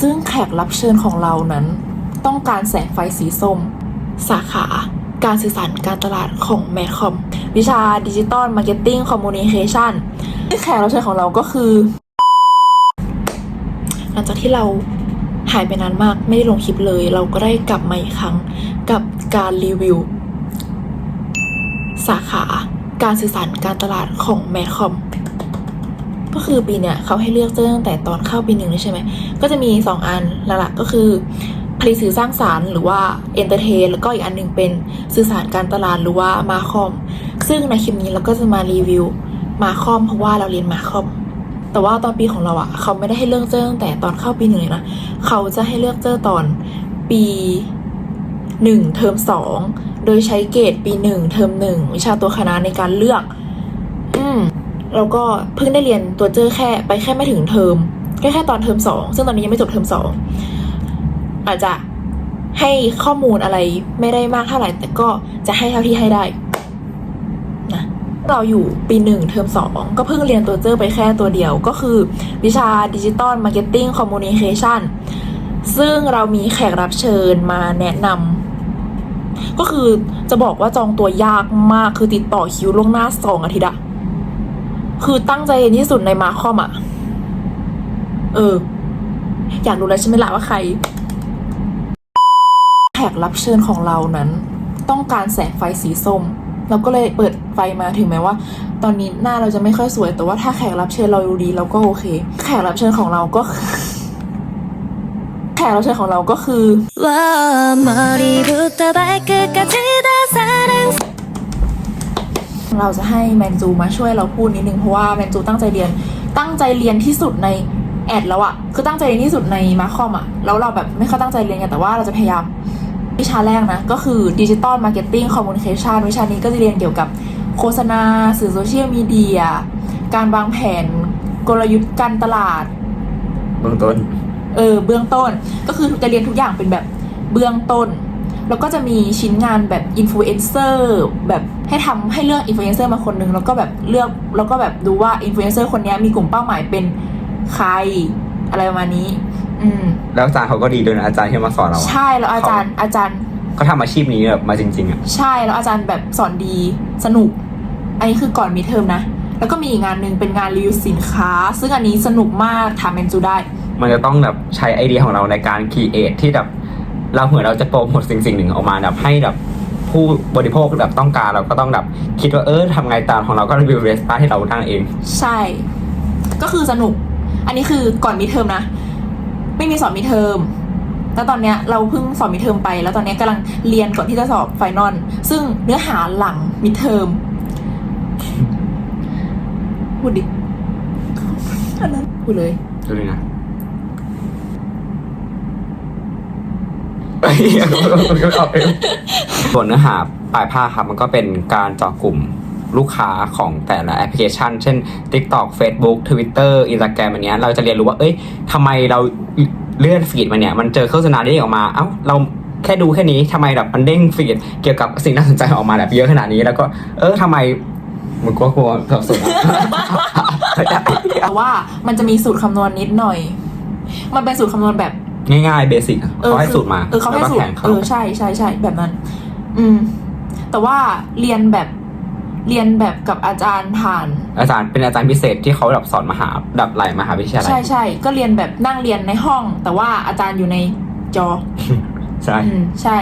ซึ่งแขกรับเชิญของเรานั้น ต้องการแสงไฟสีส้ม สาขาการสื่อสารการตลาดของแมคคอมวิชาดิจิตอลมาร์เก็ตติ้งคอมมูนิเคชันแขกรับเชิญของเราก็คือ หลังจากที่เราหายไปนานมากไม่ได้ลงคลิปเลย เราก็ได้กลับมาอีกครั้งกับการรีวิว สาขาการสื่อสารการตลาดของแมคคอม ก็คือปีเนี้ยเขาให้เลือกเจอตั้งแต่ตอนเข้าปีหนึ่งเลยใช่ไหมก็จะมี 2 อันหลักๆก็คือผลิตสื่อสร้างสารรค์หรือว่าเอนเตอร์เทนแล้วก็อีกอันหนึ่งเป็นสื่อสารการตลาดหรือว่ามาคอม ซึ่งในคลิปนี้เราก็จะมารีวิวมาคอมเพราะว่าเราเรียนมาคอม แต่ว่าตอนปีของเราอะ่ะ เขาไม่ได้ให้เลือกเจอตั้งแต่ตอนเข้าปีหนึ่งเลยนะ เขาจะให้เลือกเจอตอนปีหนึ่งเทอมสองโดยใช้เกรดปีหนึ่งเทอมหนึ่งวิชาตัวคณะในการเลือก แล้วก็เพิ่งได้เรียนตัวเจอแค่ไปแค่ไม่ถึงเทอมแค่แค่ตอนเทอมสองซึ่งตอนนี้ยังไม่จบเทอมสองอาจจะให้ข้อมูลอะไรไม่ได้มากเท่าไหร่ แต่ก็จะให้เท่าที่ให้ได้นะเราอยู่ปีหนึ่งเทอมสองก็เพิ่งเรียนตัวเจอไปแค่ตัวเดียวก็คือวิชาดิจิตอลมาร์เก็ตติ้งคอมมูนิเคชันซึ่งเรามีแขกรับเชิญมาแนะนำก็คือจะบอกว่าจองตัวยากมากคือติดต่อคิวล่วงหน้าสองอาทิตย์อะ คือตั้งใจเรียนที่สุดในมาคอมอะเออ อยากรู้แล้วใช่ไหมล่ะว่าใคร แขกรับเชิญของเรานั้น ต้องการแสงไฟสีส้ม เราก็เลยเปิดไฟมาถึงแม้ว่า ตอนนี้หน้าเราจะไม่ค่อยสวย แต่ว่าถ้าแขกรับเชิญเราดูดีเราก็โอเค แขกรับเชิญของเราก็แขกรับเชิญของเราก็คือ เราจะให้แมนจูมาช่วยเราพูดนิดนึงเพราะว่าแมนจูตั้งใจเรียนตั้งใจเรียนที่สุดในแอดแล้วอะคือตั้งใจเรียนที่สุดในมาคอมอะแล้วเราแบบไม่ค่อยตั้งใจเรียนไงแต่ว่าเราจะพยายามวิชาแรกนะ ก็คือดิจิตอลมาร์เก็ตติ้งคอมมูนิเคชันวิชานี้ก็จะเรียนเกี่ยวกับโฆษณา สื่อโซเชียลมีเดีย การวางแผนกลยุทธ์การตลาด เบื้องต้น เออ เบื้องต้น ก็คือจะเรียนทุกอย่างเป็นแบบเบื้องต้น แล้วก็จะมีชิ้นงานแบบอินฟลูเอนเซอร์แบบให้ทำให้เลือกอินฟลูเอนเซอร์มาคนหนึงแล้วก็แบบเลือกแล้วก็แบบดูว่าอินฟลูเอนเซอร์คนเนี้ยมีกลุ่มเป้าหมายเป็นใครอะไรประมาณนี้ อืม แล้วอาจารย์เขาก็ดีด้วยนะอาจารย์ที่มาสอนเราอะใช่แล้วอาจารย์อาจารย์เขาทำอาชีพนี้แบบมาจริงๆอะใช่แล้วอาจารย์แบบสอนดีสนุก อันนี้คือก่อนมีเทอมนะแล้วก็มีอีกงานหนึ่งเป็นงานรีวิวสินค้า ซึ่งอันนี้สนุกมากถามเมนจูได้ มันจะต้องแบบใช้ไอเดียของเราในการคีเอทที่แบบ เราเหมือนเราจะโปรโมทสิ่งสิ่งหนึ่งออกมาแบบให้แบบผู้บริโภคแบบต้องการเราก็ต้องแบบคิดว่าเออทำไงตามของเราก็รีวิวเรสป้าให้เราตั้งเอง ใช่ ก็คือสนุก อันนี้คือก่อนมีเทอมนะ ไม่มีสอบมีเทอมแล้วตอนเนี้ยเราเพิ่งสอบมีเทอมไป แล้วตอนเนี้ยกำลังเรียนก่อนที่จะสอบไฟนอลซึ่งเนื้อหาหลังมีเทอมพูดดิอันนั้นพูดเลยดูเลยนะเอ้ยเอาเอง ส่วนเนื้อหาปลายภาคครับมันก็เป็นการเจาะกลุ่มลูกค้าของแต่ละแอปพลิเคชัน เช่น TikTok Facebook Twitter Instagram อันเนี้ยเราจะเรียนรู้ว่าเอ้ยทำไมเราเลื่อนฟีดมาเนี่ย มันเจอโฆษณาที่ออกมา เอ้า เราแค่ดูแค่นี้ทำไมแบบมันเด้งฟีดเกี่ยวกับสิ่งน่าสนใจออกมาแบบเยอะขนาดนี้ แล้วก็ เออทำไมมันก็กลัวสับสนอะแต่ว่ามันจะมีสูตรคำนวณนิดหน่อย มันเป็นสูตรคำนวณแบบ ง่ายๆเบสิกเขาให้คือสูตรมาเออเขาให้แล้วก็สูตแข่รงเขาเออใช่ใช่ใช่แบบนั้น อืม แต่ว่าเรียนแบบเรียนแบบกับอาจารย์ผ่าน อาจารย์เป็นอาจารย์พิเศษที่เขาแบบสอนมหาดับไหลายมหาวิทยาลัยใช่ใช่ก็เรียนแบบนั่งเรียนในห้อง แต่ว่าอาจารย์อยู่ในจอใช่อืมใช่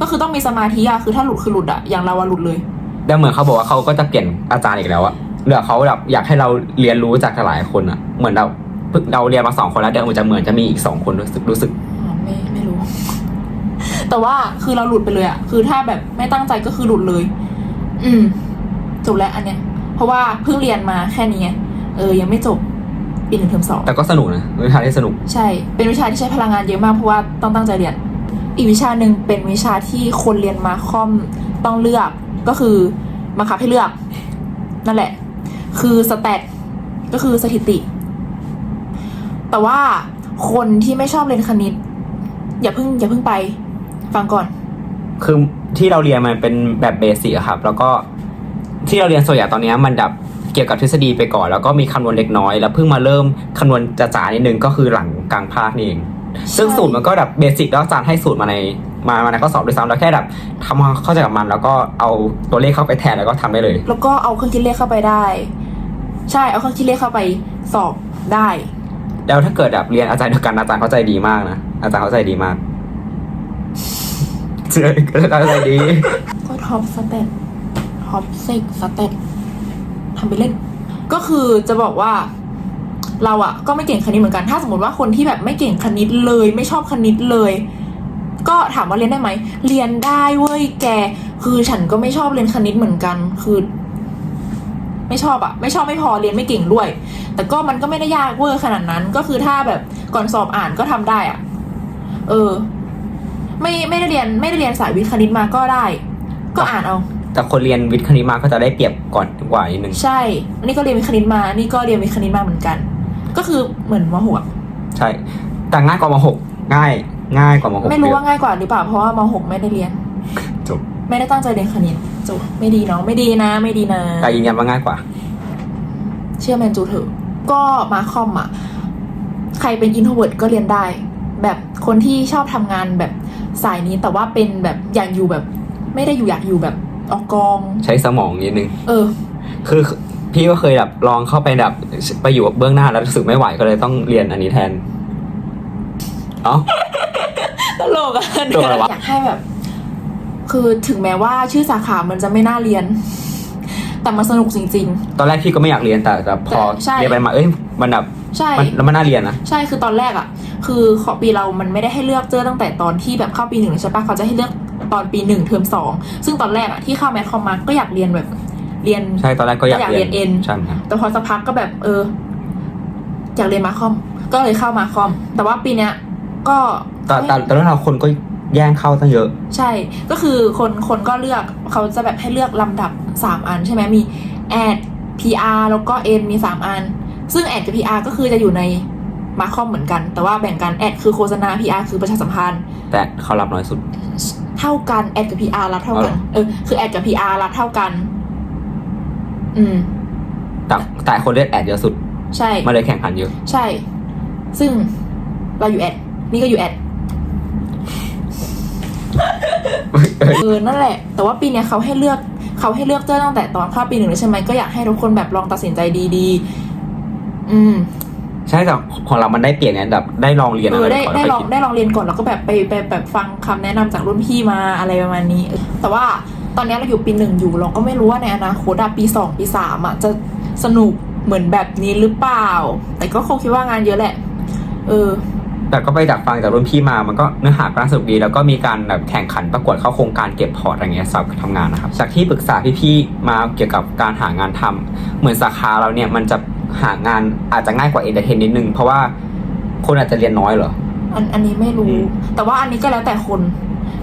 ก็คือต้องมีสมาธิอะคือถ้าหลุดคือหลุดอะอย่างเราอะหลุดเลยแล้วเหมือนเขาบอกว่าเขาก็จะเปลี่ยนอาจารย์อีกแล้วอะเดี๋ยวเขาแบบอยากให้เราเรียนรู้จากหลายคนอะเหมือนเรา เพิ่งเราเรียนมาสองคนแล้วเดี๋ยวมันจะเหมือนจะมีอีกสองคนรู้สึกรู้สึก อ๋อไม่ไม่รู้ แต่ว่าคือเราหลุดไปเลยอะคือถ้าแบบไม่ตั้งใจก็คือหลุดเลย อืมจบแล้วอันเนี้ย เพราะว่าเพิ่งเรียนมาแค่นี้ไงเออ ยังไม่จบปีหนึ่งเทอมสองแต่ก็สนุกนะวิชาที่สนุก ใช่ เป็นวิชาที่ใช้พลังงานเยอะมากเพราะว่าต้องตั้งใจเรียน อีกวิชาหนึ่งเป็นวิชาที่คนเรียนมาคอมต้องเลือกก็คือบังคับให้เลือก นั่นแหละ คือสแตทก็คือสถิติ แต่ว่าคนที่ไม่ชอบเรียนคณิต อย่าเพิ่งอย่าเพิ่งไป ฟังก่อน คือที่เราเรียนมันเป็นแบบเบสิกอะครับ แล้วก็ที่เราเรียนส่วนใหญ่ตอนเนี้ยมันแบบเกี่ยวกับทฤษฎีไปก่อน แล้วก็มีคำนวณเล็กน้อย แล้วเพิ่งมาเริ่มคำนวณจ๋าๆนิดนึงก็คือหลังกลางภาคนี่เองซึ่งสูตรมันก็แบบเบสิกแล้วอาจารย์ให้สูตรมาในมามาในข้อสอบด้วยซ้ำเราแค่แบบทำความเข้าใจกับมัน แล้วก็เอาตัวเลขเข้าไปแทนแล้วก็ทำได้เลย แล้วก็เอาเครื่องคิดเลขเข้าไปได้ ใช่เอาเครื่องคิดเลขเข้าไปสอบได้ แล้วถ้าเกิดแบบเรียนอาจารย์เดียวกันอาจารย์เข้าใจดีมากนะอาจารย์เข้าใจดีมากเจออาจารย์เข้าใจดี ก็ท็อปสเตตท็อปซิกสเตตทำไปเล่นก็คือจะบอกว่า เราอะก็ไม่เก่งคณิตเหมือนกัน ถ้าสมมติว่าคนที่แบบไม่เก่งคณิตเลย ไม่ชอบคณิตเลย ก็ถามว่าเรียนได้ไหมเรียนได้เว้ยแก คือฉันก็ไม่ชอบเรียนคณิตเหมือนกัน คือ ไม่ชอบอะไม่ชอบไม่พอเรียนไม่เก่งด้วย แต่ก็มันก็ไม่ได้ยากเวอร์ขนาดนั้น ก็คือถ้าแบบก่อนสอบอ่านก็ทำได้อะเออ ไม่ไม่ได้เรียนไม่ได้เรียนสายวิทย์คณิตมาก็ได้ ก็อ่านเอา แต่คนเรียนวิทย์คณิตมาก็จะได้เปรียบก่อนกว่านิดนึงใช่ อันนี้ก็เรียนวิทย์คณิตมานี่ก็เรียนวิทย์คณิตมาเหมือนกัน ก็คือเหมือนมหกอะใช่ แต่ง่ายกว่ามหกง่าย ง่ายกว่ามหกไม่รู้เยว่าอะง่ายกว่าหรือเปล่าเพราะว่ามหกไม่ได้เรียนจบไม่ได้ตั้งใจเรียนคณิตจบไม่ดีเนาะไม่ดีนะ ไม่ดีนะแต่ยืนยันว่าง่ายกว่า เชื่อแมนจูเถอะ ก็มาคอมอะใครเป็นอินโทรเวิร์ดก็เรียนได้ แบบคนที่ชอบทำงานแบบสายนี้แต่ว่าเป็นแบบอยากอยู่แบบ ไม่ได้อยู่อยากอยู่แบบออกกอง ใช้สมองนิดนึง เออ คือพี่ก็เคยแบบลองเข้าไปแบบไปอยู่กับเบื้องหน้าแล้วรู้สึกไม่ไหวก็เลยต้องเรียนอันนี้แทน เอ๋อตลกอะตลกอะไรวะอยากให้แบบ คือถึงแม้ว่าชื่อสาขามันจะไม่น่าเรียน แต่มันสนุกจริง ตอนแรกพี่ก็ไม่อยากเรียนแต่แต่พอแต่ใช่ เรียนไปมาเอ้ยมันแบบๆ ใช่ มันแล้วมันน่าเรียนนะ ใช่คือตอนแรกอะคือขอปีเรามันไม่ได้ให้เลือกเจอตั้งแต่ตอนที่แบบเข้าปีหนึ่งเลยใช่ปะเขาจะให้เลือกตอนปีหนึ่งเทอมสองซึ่งตอนแรกอะที่เข้าแมทคอมมาก็อยากเรียนแบบเรียน ใช่ตอนแรกก็อยากก็อยากเรียนเอ็นใช่ครับแต่พอสักพักก็แบบเอออยากเรียนมาคอม ก็เลยเข้ามาคอม แต่ว่าปีเนี้ยก็แต่แต่แต่แล้วเราคนก็แย่งเข้าตั้งเยอะ ใช่ก็คือคนคนก็เลือกเขาจะแบบให้เลือกลำดับ สามอันใช่ไหมมีแอด PR แล้วก็ N มีสามอัน ซึ่งแอดกับ PR ก็คือจะอยู่ในมาคอมเหมือนกัน แต่ว่าแบ่งกันแอดคือโฆษณา PR คือประชาสัมพันธ์ แต่เขารับน้อยสุด เท่ากันแอดกับ PR รับเท่ากันเอาเหรอเออคือแอดกับ PR รับเท่ากัน อืม แต่แต่คนเรียนแอดเยอะสุด ใช่มาเลยแข่งขันเยอะใช่ ซึ่งเราอยู่แอดนี่ก็อยู่แอดเออนั่นแหละ แต่ว่าปีเนี้ยเขาให้เลือก เขาให้เลือกเจ้าตั้งแต่ตอนเข้าปีหนึ่งเลยใช่ไหมก็อยากให้ทุกคนแบบลองตัดสินใจดีๆ อืมใช่แต่ของเรามันได้เปลี่ยนเนี่ยแบบได้ลองเรียนเออะไรอได้ก่อนได้แล้วลองค่อยคิดได้ลองเรียนก่อนแล้วก็แบบไปไปแบบฟังคำแนะนำจากรุ่นพี่มาอะไรประมาณนี้เออแต่ว่าตอนเนี้ยเราอยู่ปีหนึ่งอยู่ เราก็ไม่รู้ว่าในอนาคตอะปีสองปีสามอะจะสนุกเหมือนแบบนี้หรือเปล่า แต่ก็คงคิดว่างานเยอะแหละ เออ แต่ก็ไปจากฟังจากรุ่นพี่มา มันก็เนื้อหาก็น่าสนุกดี แล้วก็มีการแบบแข่งขันประกวดเข้าโครงการเก็บพอร์ตอะไรเงี้ยสำหรับทำงานนะครับ จากที่ปรึกษาพี่ๆมาเกี่ยวกับการหางานทำเหมือนสาขาเราเนี่ยมันจะหางานอาจจะง่ายกว่าเอนเตอร์เทนนิดนึง เพราะว่าคนอาจจะเรียนน้อยเหรอ อันอันนี้ไม่รู้อืมแต่ว่าอันนี้ก็แล้วแต่คน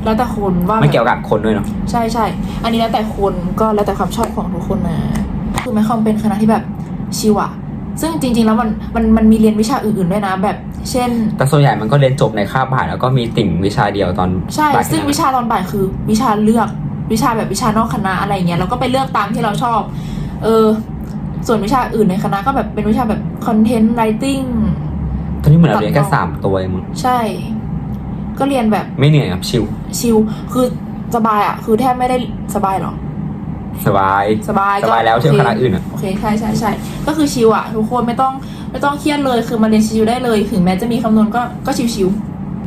แล้วแต่คนว่าไม่แบบเกี่ยวกับคนด้วยเนาะ ใช่ใช่ อันนี้แล้วแต่คนก็แล้วแต่ความชอบของทุกคนนะ คือแมคคอมเป็นคณะที่แบบชิวอะซึ่งจริง ๆ แล้วมันมันมันมีเรียนวิชาอื่นๆด้วยนะ แบบเช่น แต่ส่วนใหญ่มันก็เรียนจบในคาบบ่ายแล้วก็มีติ่งวิชาเดียวตอนใช่ บ่ายซึ่งแค่นั้นวิชาตอนบ่ายคือ วิชาเลือกวิชาแบบวิชานอกคณะอะไรอย่างเงี้ยเราก็ไปเลือกตามที่เราชอบ เออ ส่วนวิชาอื่นในคณะก็แบบเป็นวิชาแบบคอนเทนต์ไรติงตอนนี้เหมือนเราเรียนแค่ตัดต่อสามตัวเองมั้งใช่ ก็เรียนแบบไม่เหนื่อยครับชิลชิลคือสบายอะคือแทบไม่ได้สบายหรอ สบายสบายสบายแล้วเที่ยวโอคณะอื่นอะ โอเคใช่ใช่ใช่ก็คือชิวอะทุกคนไม่ต้องไม่ต้องเครียดเลยคือมาเรียนชิวได้เลย ถึงแม้จะมีคำนวณก็ก็ชิว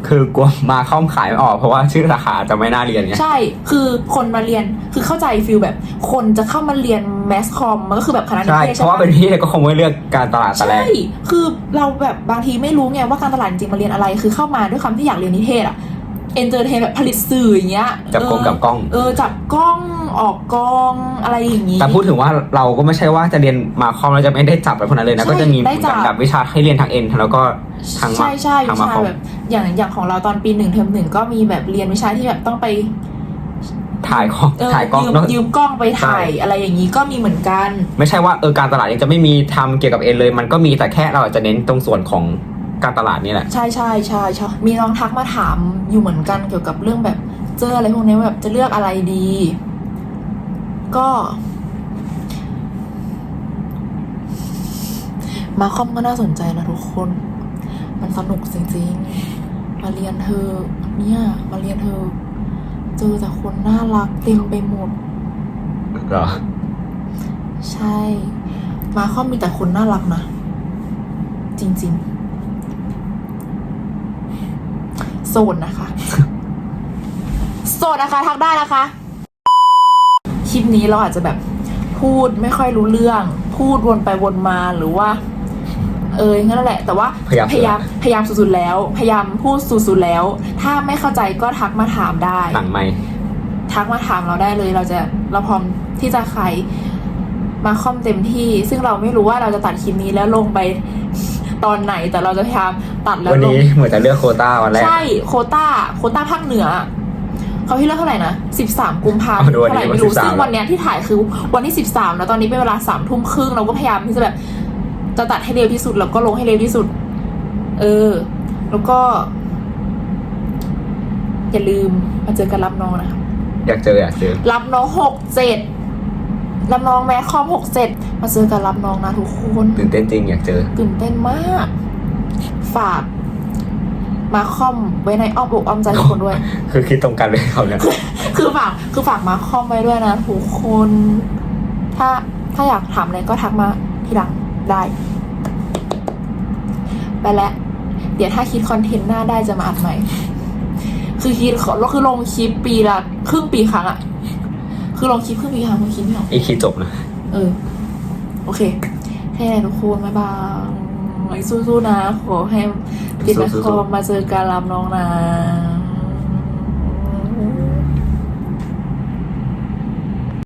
คือกลัวมาเข้าขายไม่ออกเพราะว่าชื่อสาขาจะไม่น่าเรียนไง ๆใช่คือคนมาเรียนคือเข้าใจฟิลแบบ คนจะเข้ามาเรียนแมสคอมมันก็คือแบบคณะนิใช่ เทศเพใช่ราะว่าปะ เป็นพี่เนี่ยก็คงไม่เลือกการตลาดแต่แรใช่ กคือเราแบบบางทีไม่รู้ไงว่าการตลาดจริงๆมาเรียนอะไร คือเข้ามาด้วยความที่อยากเรียนนิเทศอะ เอนเตอร์เทนแบบผลิตสื่ออย่างเงี้ยจับกล้องเออกับกล้อง เออจับกล้องออกกล้องอะไรอย่างงี้ แต่พูดถึงว่าเราก็ไม่ใช่ว่าจะเรียนมาคอมแล้วจะไม่ได้จับอะไรพวกนั้นเลยนะ ใช่ก็จะมีได้จับแบบวิชาให้เรียนทางเอ็นแล้วก็ทางมาใช่ใช่ทางวิมาชาคอมแบบอย่างอย่างของเราตอนปีหนึ่งเทอมหนึ่งก็มีแบบเรียนวิชาที่แบบต้องไปถ่ายกล้องเออถ่ายกล้องยืมเนอะ ยืมกล้องไปถ่ายใช่ อะไรอย่างนี้ก็มีเหมือนกัน ไม่ใช่ว่าเออการตลาดยังจะไม่มีทำเกี่ยวกับเอ็นเลย มันก็มีแต่แค่เราอาจจะเน้นตรงส่วนของ การตลาดนี่แหละ ใช่ใช่ใช่ใช่มีน้องทักมาถามอยู่เหมือนกันเกี่ยวกับเรื่องแบบเจออะไรพวกนี้ว่าแบบจะเลือกอะไรดี ก็ มาคอมก็น่าสนใจนะทุกคน มันสนุกจริงๆ มารียนเธอะเนี่ย มาเรียนเธอะเจอแต่คนน่ารักเต็มไปหมดเหรอ ใช่ มาคอมมีแต่คนน่ารักนะ จริง ๆ โสดนะคะ โสดนะคะทักได้นะคะ คลิปนี้เราอาจจะแบบพูดไม่ค่อยรู้เรื่อง พูดวนไปวนมาหรือว่า เอองั้นแหละ แต่ว่าพยายามพยายาม พยายามสุดๆแล้ว พยายามพูดสุดๆแล้ว ถ้าไม่เข้าใจก็ทักมาถามได้หลังไม่ทักมาถามเราได้เลย เราจะเราพร้อมที่จะไขมาคอมเต็มที่ ซึ่งเราไม่รู้ว่าเราจะตัดคลิปนี้แล้วลงไป ตอนไหนแต่เราจะพยายามตัดแล้ววันลงนี้เหมือนจะเลือกโควต้าวันแรก ใช่โควต้าโควต้าภาคเหนือเขาที่เลือกเท่าไหร่นะสิบสามกุมภาพันธ์เอาดูวันเท่าไหร่นี้ไม่รู้วัน13 ซึ่งวันเนี้ยที่ถ่ายคือวันที่สิบสามแล้วตอนนี้เป็นเวลาสามทุ่มครึ่งเราก็พยายามที่จะแบบจะตัดให้เร็วที่สุดแล้วก็ลงให้เร็วที่สุด เออ แล้วก็ อย่าลืมมาเจอกันรับน้องนะคะ อยากเจออยากเจอ รับน้องหกเจ็ด รับน้องแม่คอมหกเจ็ดมาเจอกันรับน้องนะทุกคนตื่นเต้นจริงอยากเจอ ตื่นเต้นมาก ฝากมาคอมไว้ในอ้อมอกอ้อมใจทุกคนด้วย คือคิดตรงกันเลยเขาเนี่ยคือฝากคือฝากมาคอมไว้ด้วยนะทุกคน ถ้าถ้าอยากถามอะไรก็ทักมาทีหลังได้ไปแล้วเดี๋ยวถ้าคิดคอนเทนต์หน้าได้จะมาอัดใหม่ คือคิดเราคือลงคลิปปีละครึ่งปีครั้งอะ คือลงคลิปครึ่งปีครั้งคือคิดไม่ออกอีคีจบนะ เออ โอเคแค่นี้ทุกคนบ๊ายบายสู้ๆนะ ขอให้ปิดละครมาเจอการรับน้องนะ